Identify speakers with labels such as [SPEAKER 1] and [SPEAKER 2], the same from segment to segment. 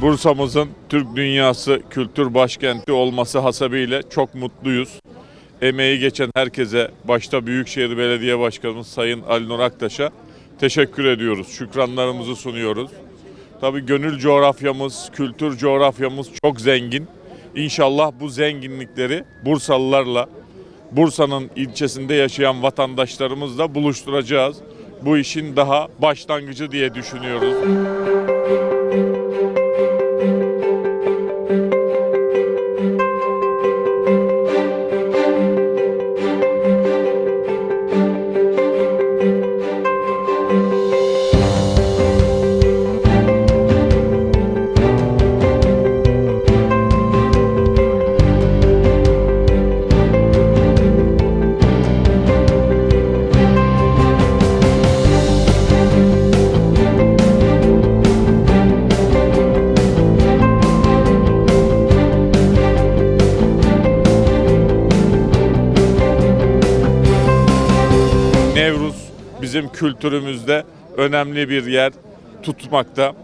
[SPEAKER 1] Bursa'mızın Türk dünyası kültür başkenti olması hasebiyle çok mutluyuz. Emeği geçen herkese, başta Büyükşehir Belediye Başkanımız Sayın Ali Nur Aktaş'a teşekkür ediyoruz. Şükranlarımızı sunuyoruz. Tabii gönül coğrafyamız, kültür coğrafyamız çok zengin. İnşallah bu zenginlikleri Bursalılarla, Bursa'nın ilçesinde yaşayan vatandaşlarımızla buluşturacağız. Bu işin daha başlangıcı diye düşünüyoruz. Bizim kültürümüzde önemli bir yer tutmakta.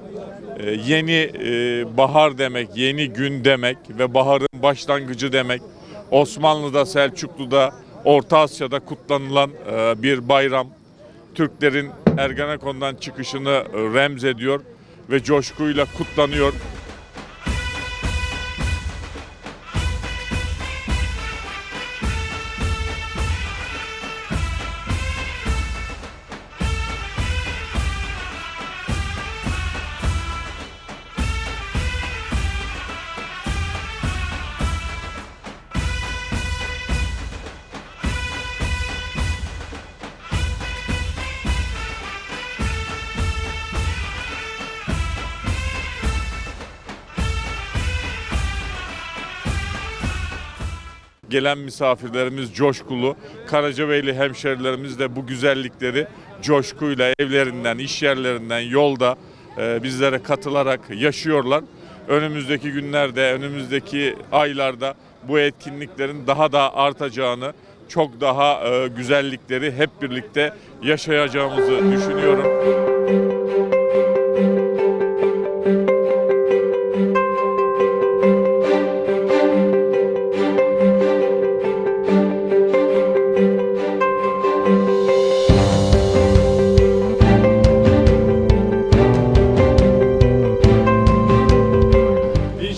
[SPEAKER 1] Ee, yeni e, bahar demek, yeni gün demek ve baharın başlangıcı demek. Osmanlı'da, Selçuklu'da, Orta Asya'da kutlanılan e, bir bayram. Türklerin Ergenekon'dan çıkışını e, remz ediyor ve coşkuyla kutlanıyor. Gelen misafirlerimiz coşkulu. Karacabeyli hemşerilerimiz de bu güzellikleri coşkuyla evlerinden, iş yerlerinden, yolda e, bizlere katılarak yaşıyorlar. Önümüzdeki günlerde, önümüzdeki aylarda bu etkinliklerin daha da artacağını, çok daha e, güzellikleri hep birlikte yaşayacağımızı düşünüyorum.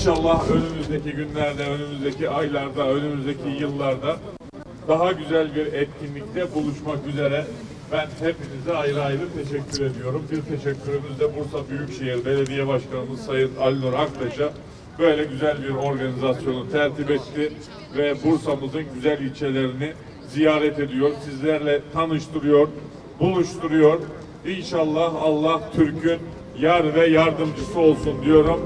[SPEAKER 1] İnşallah önümüzdeki günlerde, önümüzdeki aylarda, önümüzdeki yıllarda daha güzel bir etkinlikte buluşmak üzere ben hepinize ayrı ayrı teşekkür ediyorum. Bir teşekkürümüz de Bursa Büyükşehir Belediye Başkanımız Sayın Ali Nur Aktaş'a böyle güzel bir organizasyonu tertip etti ve Bursa'mızın güzel ilçelerini ziyaret ediyor, sizlerle tanıştırıyor, buluşturuyor. İnşallah Allah Türk'ün yar ve yardımcısı olsun diyorum.